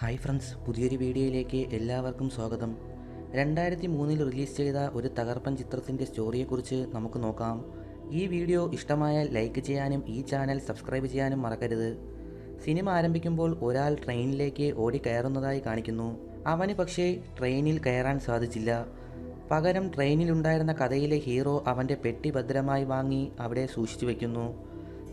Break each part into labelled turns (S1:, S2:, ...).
S1: Hi friends പുതിയൊരു വീഡിയോയിലേക്ക് എല്ലാവർക്കും സ്വാഗതം. രണ്ടായിരത്തി മൂന്നിൽ റിലീസ് ചെയ്ത ഒരു തകർപ്പൻ ചിത്രത്തിന്റെ സ്റ്റോറിയെക്കുറിച്ച് നമുക്ക് നോക്കാം. ഈ വീഡിയോ ഇഷ്ടമായാൽ ലൈക്ക് ചെയ്യാനും ഈ ചാനൽ സബ്സ്ക്രൈബ് ചെയ്യാനും മറക്കരുത്. സിനിമ ആരംഭിക്കുമ്പോൾ ഒരാൾ ട്രെയിനിലേക്ക് ഓടി കയറുന്നതായി കാണിക്കുന്നു. അവന് പക്ഷേ ട്രെയിനിൽ കയറാൻ സാധിച്ചില്ല. പകരം ട്രെയിനിലുണ്ടായിരുന്ന കഥയിലെ ഹീറോ അവന്റെ പെട്ടി ഭദ്രമായി വാങ്ങി അവിടെ സൂക്ഷിച്ചു വയ്ക്കുന്നു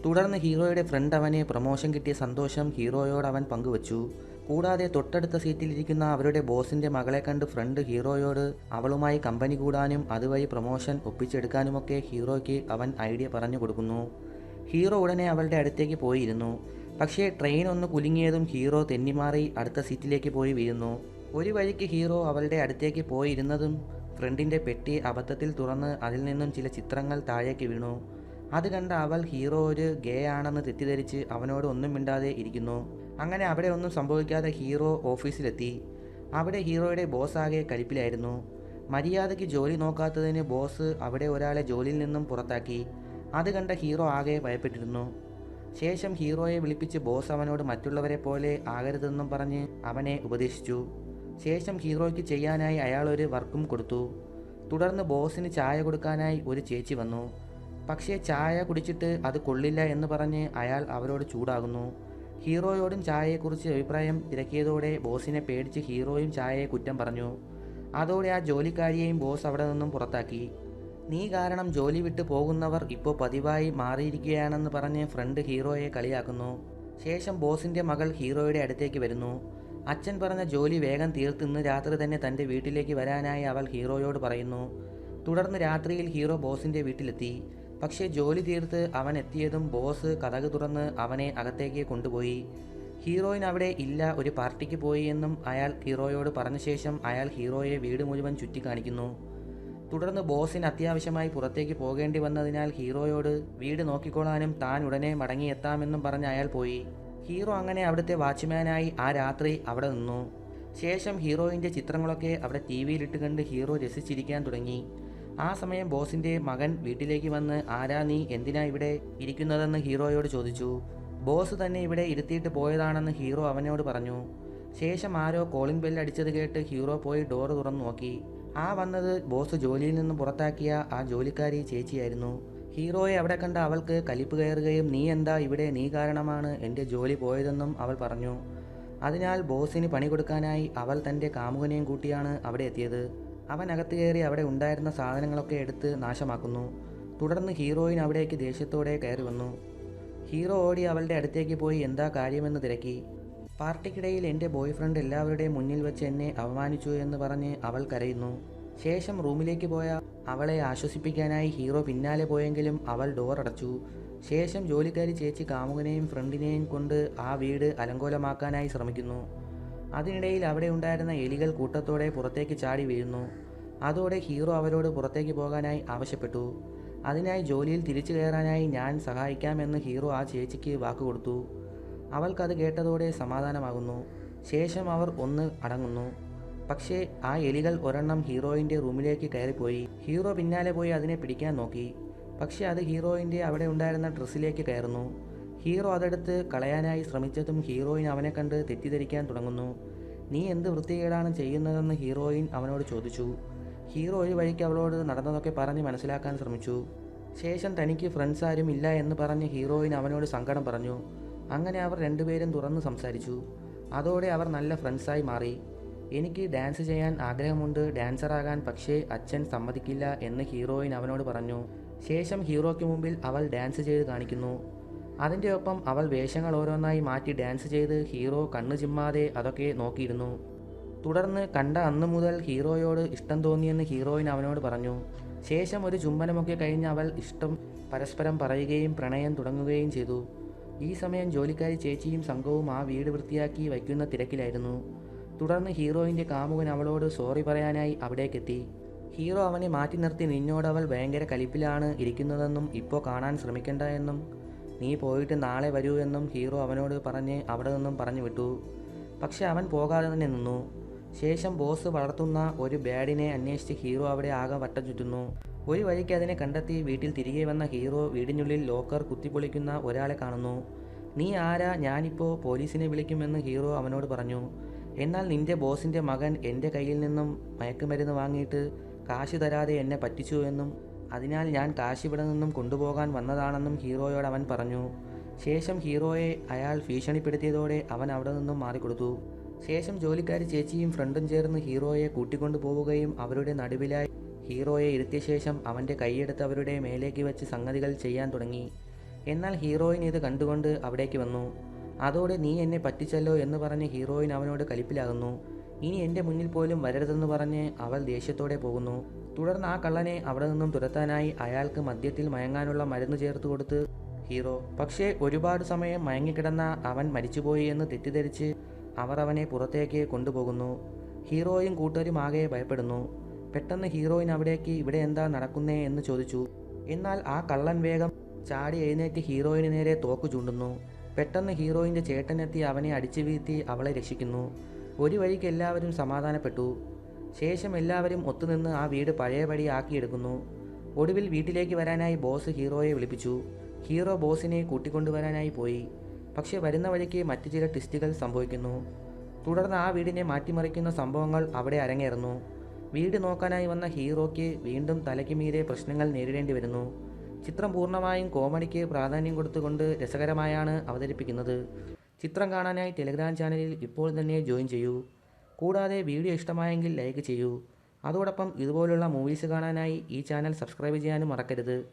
S1: തുടർന്ന് ഹീറോയുടെ ഫ്രണ്ട് അവന് പ്രൊമോഷൻ കിട്ടിയ സന്തോഷം ഹീറോയോട് അവൻ പങ്കുവച്ചു. കൂടാതെ തൊട്ടടുത്ത സീറ്റിലിരിക്കുന്ന അവരുടെ ബോസിന്റെ മകളെ കണ്ട് ഫ്രണ്ട് ഹീറോയോട് അവളുമായി കമ്പനി കൂടാനും അതുവഴി പ്രൊമോഷൻ ഒപ്പിച്ചെടുക്കാനുമൊക്കെ ഹീറോയ്ക്ക് അവൻ ഐഡിയ പറഞ്ഞു കൊടുക്കുന്നു. ഹീറോ ഉടനെ അവളുടെ അടുത്തേക്ക് പോയിരുന്നു. പക്ഷേ ട്രെയിൻ ഒന്ന് കുലുങ്ങിയതും ഹീറോ തെന്നിമാറി അടുത്ത സീറ്റിലേക്ക് പോയി വീഴുന്നു. ഒരു വഴിക്ക് ഹീറോ അവളുടെ അടുത്തേക്ക് പോയിരുന്നതും ഫ്രണ്ടിന്റെ പെട്ടി അബദ്ധത്തിൽ തുറന്ന് അതിൽ നിന്നും ചില ചിത്രങ്ങൾ താഴേക്ക് വീണു. അത് കണ്ട അവൾ ഹീറോ ഒരു ഗേ ആണെന്ന് തെറ്റിദ്ധരിച്ച് അവനോട് ഒന്നും മിണ്ടാതെ ഇരിക്കുന്നു. അങ്ങനെ അവിടെ ഒന്നും സംഭവിക്കാതെ ഹീറോ ഓഫീസിലെത്തി. അവിടെ ഹീറോയുടെ ബോസ് ആകെ കലിപ്പിലായിരുന്നു. മര്യാദയ്ക്ക് ജോലി നോക്കാത്തതിന് ബോസ് അവിടെ ഒരാളെ ജോലിയിൽ നിന്നും പുറത്താക്കി. അത് കണ്ട ഹീറോ ആകെ ഭയപ്പെട്ടിരുന്നു. ശേഷം ഹീറോയെ വിളിപ്പിച്ച് ബോസ് അവനോട് മറ്റുള്ളവരെ പോലെ ആകരുതെന്നും പറഞ്ഞ് അവനെ ഉപദേശിച്ചു. ശേഷം ഹീറോയ്ക്ക് ചെയ്യാനായി അയാൾ ഒരു വർക്കും കൊടുത്തു. തുടർന്ന് ബോസിന് ചായ കൊടുക്കാനായി ഒരു ചേച്ചി വന്നു. പക്ഷേ ചായ കുടിച്ചിട്ട് അത് കൊള്ളില്ല എന്ന് പറഞ്ഞ് അയാൾ അവരോട് ചൂടാകുന്നു. ഹീറോയോടും ചായയെക്കുറിച്ച് അഭിപ്രായം തിരക്കിയതോടെ ബോസിനെ പേടിച്ച് ഹീറോയും ചായയെ കുറ്റം പറഞ്ഞു. അതോടെ ആ ജോലിക്കാരിയെയും ബോസ് അവിടെ നിന്നും പുറത്താക്കി. നീ കാരണം ജോലി വിട്ടു പോകുന്നവർ ഇപ്പോൾ പതിവായി മാറിയിരിക്കുകയാണെന്ന് പറഞ്ഞ് ഫ്രണ്ട് ഹീറോയെ കളിയാക്കുന്നു. ശേഷം ബോസിന്റെ മകൾ ഹീറോയുടെ അടുത്തേക്ക് വരുന്നു. അച്ഛൻ പറഞ്ഞ ജോലി വേഗം തീർത്ത് ഇന്ന് രാത്രി തന്നെ തന്റെ വീട്ടിലേക്ക് വരാനായി അവൾ ഹീറോയോട് പറയുന്നു. തുടർന്ന് രാത്രിയിൽ ഹീറോ ബോസിന്റെ വീട്ടിലെത്തി. പക്ഷേ ജോലി തീർത്ത് അവൻ എത്തിയതും ബോസ് കഥക് തുറന്ന് അവനെ അകത്തേക്ക് കൊണ്ടുപോയി. ഹീറോയിൻ അവിടെ ഇല്ല ഒരു പാർട്ടിക്ക് പോയി എന്നും അയാൾ ഹീറോയോട് പറഞ്ഞ ശേഷം അയാൾ ഹീറോയെ വീട് മുഴുവൻ ചുറ്റിക്കാണിക്കുന്നു തുടർന്ന് ബോസിന് അത്യാവശ്യമായി പുറത്തേക്ക് പോകേണ്ടി വന്നതിനാൽ ഹീറോയോട് വീട് നോക്കിക്കൊള്ളാനും താൻ ഉടനെ മടങ്ങിയെത്താമെന്നും പറഞ്ഞ് അയാൾ പോയി. ഹീറോ അങ്ങനെ അവിടുത്തെ വാച്ച്മാനായി ആ രാത്രി അവിടെ നിന്നു. ശേഷം ഹീറോയിന്റെ ചിത്രങ്ങളൊക്കെ അവിടെ ടി വിയിലിട്ട് കണ്ട് ഹീറോ രസിച്ചിരിക്കാൻ തുടങ്ങി. ആ സമയം ബോസിന്റെ മകൻ വീട്ടിലേക്ക് വന്ന് ആരാ നീ? എന്തിനാ ഇവിടെ ഇരിക്കുന്നതെന്ന് ഹീറോയോട് ചോദിച്ചു. ബോസ് തന്നെ ഇവിടെ ഇരുത്തിയിട്ട് പോയതാണെന്ന് ഹീറോ അവനോട് പറഞ്ഞു. ശേഷം ആരോ കോളിംഗ് ബെല്ല് അടിച്ചത് കേട്ട് ഹീറോ പോയി ഡോർ തുറന്നു നോക്കി. ആ വന്നത് ബോസ് ജോലിയിൽ നിന്ന് പുറത്താക്കിയ ആ ജോലിക്കാരി ചേച്ചിയായിരുന്നു. ഹീറോയെ അവിടെ കണ്ട അവൾക്ക് കലിപ്പ് കയറുകയും നീ എന്താ ഇവിടെ? നീ കാരണമാണ് എന്റെ ജോലി പോയതെന്നും അവൾ പറഞ്ഞു. അതിനാൽ ബോസിന് പണി കൊടുക്കാനായി അവൾ തന്റെ കാമുകനെയും കൂട്ടിയാണ് അവിടെ എത്തിയത്. അവൻ അകത്ത് കയറി അവിടെ ഉണ്ടായിരുന്ന സാധനങ്ങളൊക്കെ എടുത്ത് നാശമാക്കുന്നു. തുടർന്ന് ഹീറോയിൻ അവിടേക്ക് ദേഷ്യത്തോടെ കയറി വന്നു. ഹീറോ ഓടി അവളുടെ അടുത്തേക്ക് പോയി എന്താ കാര്യമെന്ന് തിരക്കി. പാർട്ടിക്കിടയിൽ എന്റെ ബോയ് ഫ്രണ്ട് എല്ലാവരുടെയും മുന്നിൽ വെച്ച് എന്നെ അപമാനിച്ചു എന്ന് പറഞ്ഞ് അവൾ കരയുന്നു. ശേഷം റൂമിലേക്ക് പോയ അവളെ ആശ്വസിപ്പിക്കാനായി ഹീറോ പിന്നാലെ പോയെങ്കിലും അവൾ ഡോർ അടച്ചു. ശേഷം ജോലിക്കാരി ചേച്ചി കാമുകനെയും ഫ്രണ്ടിനെയും കൊണ്ട് ആ വീട് അലങ്കോലമാക്കാനായി ശ്രമിക്കുന്നു. അതിനിടയിൽ അവിടെ ഉണ്ടായിരുന്ന എലികൾ കൂട്ടത്തോടെ പുറത്തേക്ക് ചാടി വീഴുന്നു. അതോടെ ഹീറോ അവരോട് പുറത്തേക്ക് പോകാനായി ആവശ്യപ്പെട്ടു. അതിനായി ജോലിയിൽ തിരിച്ചു കയറാനായി ഞാൻ സഹായിക്കാമെന്ന് ഹീറോ ആ ചേച്ചിക്ക് വാക്കുകൊടുത്തു അവൾക്കത് കേട്ടതോടെ സമാധാനമാകുന്നു. ശേഷം അവർ ഒന്ന് അടങ്ങുന്നു. പക്ഷേ ആ എലികൾ ഒരെണ്ണം ഹീറോയിന്റെ റൂമിലേക്ക് കയറിപ്പോയി. ഹീറോ പിന്നാലെ പോയി അതിനെ പിടിക്കാൻ നോക്കി. പക്ഷേ അത് ഹീറോയിന്റെ അവിടെ ഉണ്ടായിരുന്ന ഡ്രസ്സിലേക്ക് കയറുന്നു. ഹീറോ അതെടുത്ത് കളയാനായി ശ്രമിച്ചതും ഹീറോയിൻ അവനെ കണ്ട് തെറ്റിദ്ധരിക്കാൻ തുടങ്ങുന്നു. നീ എന്ത് വൃത്തികേടാണ് ചെയ്യുന്നതെന്ന് ഹീറോയിൻ അവനോട് ചോദിച്ചു. ഹീറോ ഒരു വഴിക്ക് അവളോട് നടന്നതൊക്കെ പറഞ്ഞ് മനസ്സിലാക്കാൻ ശ്രമിച്ചു. ശേഷം തനിക്ക് ഫ്രണ്ട്സ് ആരും ഇല്ല എന്ന് പറഞ്ഞ് ഹീറോയിൻ അവനോട് സങ്കടം പറഞ്ഞു. അങ്ങനെ അവർ രണ്ടുപേരും തുറന്ന് സംസാരിച്ചു. അതോടെ അവർ നല്ല ഫ്രണ്ട്സായി മാറി. എനിക്ക് ഡാൻസ് ചെയ്യാൻ ആഗ്രഹമുണ്ട്. ഡാൻസറാകാൻ പക്ഷേ അച്ഛൻ സമ്മതിക്കില്ല എന്ന് ഹീറോയിൻ അവനോട് പറഞ്ഞു. ശേഷം ഹീറോയ്ക്ക് മുമ്പിൽ അവൾ ഡാൻസ് ചെയ്ത് കാണിക്കുന്നു. അതിന്റെ ഒപ്പം അവൾ വേഷങ്ങൾ ഓരോന്നായി മാറ്റി ഡാൻസ് ചെയ്ത് ഹീറോ കണ്ണു ചിമ്മാതെ അതൊക്കെ നോക്കിയിരുന്നു. തുടർന്ന് കണ്ട അന്നു മുതൽ ഹീറോയോട് ഇഷ്ടം തോന്നിയെന്ന് ഹീറോയിൻ അവനോട് പറഞ്ഞു. ശേഷം ഒരു ചുംബനമൊക്കെ കഴിഞ്ഞ് അവൾ ഇഷ്ടം പരസ്പരം പറയുകയും പ്രണയം തുടങ്ങുകയും ചെയ്തു. ഈ സമയം ജോലിക്കാരി ചേച്ചിയും സംഘവും ആ വീട് വൃത്തിയാക്കി വയ്ക്കുന്ന തിരക്കിലായിരുന്നു. തുടർന്ന് ഹീറോയിന്റെ കാമുകൻ അവളോട് സോറി പറയാനായി അവിടേക്കെത്തി. ഹീറോ അവനെ മാറ്റി നിർത്തി നിന്നോട് അവൾ ഭയങ്കര കലിപ്പിലാണ് ഇരിക്കുന്നതെന്നും ഇപ്പോൾ കാണാൻ ശ്രമിക്കേണ്ട എന്നും നീ പോയിട്ട് നാളെ വരൂ എന്നും ഹീറോ അവനോട് പറഞ്ഞ് അവിടെ നിന്നും പറഞ്ഞു വിട്ടു. പക്ഷെ അവൻ പോകാതെ തന്നെ നിന്നു. ശേഷം ബോസ് വളർത്തുന്ന ഒരു ബാഡിനെ അന്വേഷിച്ച് ഹീറോ അവിടെ ആകെ വട്ടം ചുറ്റുന്നു. ഒരു വഴിക്ക് അതിനെ കണ്ടെത്തി വീട്ടിൽ തിരികെ വന്ന ഹീറോ വീടിനുള്ളിൽ ലോക്കർ കുത്തിപ്പൊളിക്കുന്ന ഒരാളെ കാണുന്നു. നീ ആരാ? ഞാനിപ്പോൾ പോലീസിനെ വിളിക്കുമെന്ന് ഹീറോ അവനോട് പറഞ്ഞു. എന്നാൽ നിന്റെ ബോസിന്റെ മകൻ എന്റെ കയ്യിൽ നിന്നും മയക്കുമരുന്ന് വാങ്ങിയിട്ട് കാശ് തരാതെ എന്നെ പറ്റിച്ചു എന്നും അതിനാൽ ഞാൻ കാശ് ഇവിടെ നിന്നും കൊണ്ടുപോകാൻ വന്നതാണെന്നും ഹീറോയോട് അവൻ പറഞ്ഞു. ശേഷം ഹീറോയെ അയാൾ ഭീഷണിപ്പെടുത്തിയതോടെ അവൻ അവിടെ നിന്നും മാറിക്കൊടുത്തു. ശേഷം ജോലിക്കാരി ചേച്ചിയും ഫ്രണ്ടും ചേർന്ന് ഹീറോയെ കൂട്ടിക്കൊണ്ടു പോവുകയും അവരുടെ നടുവിലായി ഹീറോയെ ഇരുത്തിയ ശേഷം അവന്റെ കൈയെടുത്ത് അവരുടെ മേലേക്ക് വെച്ച് സംഗതികൾ ചെയ്യാൻ തുടങ്ങി. എന്നാൽ ഹീറോയിൻ ഇത് കണ്ടുകൊണ്ട് അവിടേക്ക് വന്നു. അതോടെ നീ എന്നെ പറ്റിച്ചല്ലോ എന്ന് പറഞ്ഞ് ഹീറോയിൻ അവനോട് കലിപ്പിലാകുന്നു. ഇനി എന്റെ മുന്നിൽ പോലും വരരുതെന്ന് പറഞ്ഞ് അവൾ ദേഷ്യത്തോടെ പോകുന്നു. തുടർന്ന് ആ കള്ളനെ അവിടെ നിന്നും തുരത്താനായി അയാൾക്ക് മദ്യത്തിൽ മയങ്ങാനുള്ള മരുന്ന് ചേർത്ത് കൊടുത്ത് ഹീറോ പക്ഷേ ഒരുപാട് സമയം മയങ്ങിക്കിടന്ന അവൻ മരിച്ചുപോയി എന്ന് തെറ്റിദ്ധരിച്ച് അവർ അവനെ പുറത്തേക്ക് കൊണ്ടുപോകുന്നു. ഹീറോയും കൂട്ടരും ആകെ ഭയപ്പെടുന്നു. പെട്ടെന്ന് ഹീറോയിൻ അവിടേക്ക് ഇവിടെ എന്താ നടക്കുന്നേ? എന്ന് ചോദിച്ചു. എന്നാൽ ആ കള്ളൻ വേഗം ചാടി എഴുന്നേറ്റ് ഹീറോയിന് നേരെ തോക്ക് ചൂണ്ടുന്നു. പെട്ടെന്ന് ഹീറോയിന്റെ ചേട്ടനെത്തി അവനെ അടിച്ചു വീഴ്ത്തി അവളെ രക്ഷിക്കുന്നു. ഒരു വഴിക്ക് എല്ലാവരും സമാധാനപ്പെട്ടു. ശേഷം എല്ലാവരും ഒത്തുനിന്ന് ആ വീട് പഴയപടി ആക്കിയെടുക്കുന്നു. ഒടുവിൽ വീട്ടിലേക്ക് വരാനായി ബോസ് ഹീറോയെ വിളിപ്പിച്ചു. ഹീറോ ബോസിനെ കൂട്ടിക്കൊണ്ടുവരാനായി പോയി. പക്ഷേ വരുന്ന വഴിക്ക് മറ്റു ചില ട്വിസ്റ്റുകൾ സംഭവിക്കുന്നു. തുടർന്ന് ആ വീടിനെ മാറ്റിമറിക്കുന്ന സംഭവങ്ങൾ അവിടെ അരങ്ങേറുന്നു. വീട് നോക്കാനായി വന്ന ഹീറോയ്ക്ക് വീണ്ടും തലയ്ക്ക് മീതെ പ്രശ്നങ്ങൾ നേരിടേണ്ടി വരുന്നു. ചിത്രം പൂർണമായും കോമഡിക്ക് പ്രാധാന്യം കൊടുത്തുകൊണ്ട് രസകരമായാണ് അവതരിപ്പിക്കുന്നത്. ചിത്രം കാണാനായി ടെലിഗ്രാം ചാനലിൽ ഇപ്പോൾ തന്നെ ജോയിൻ ചെയ്യൂ. കൂടാതെ വീഡിയോ ഇഷ്ടമായെങ്കിൽ ലൈക്ക് ചെയ്യൂ. അതോടൊപ്പം ഇതുപോലുള്ള മൂവീസ് കാണാനായി ഈ ചാനൽ സബ്സ്ക്രൈബ് ചെയ്യാനും മറക്കരുത്.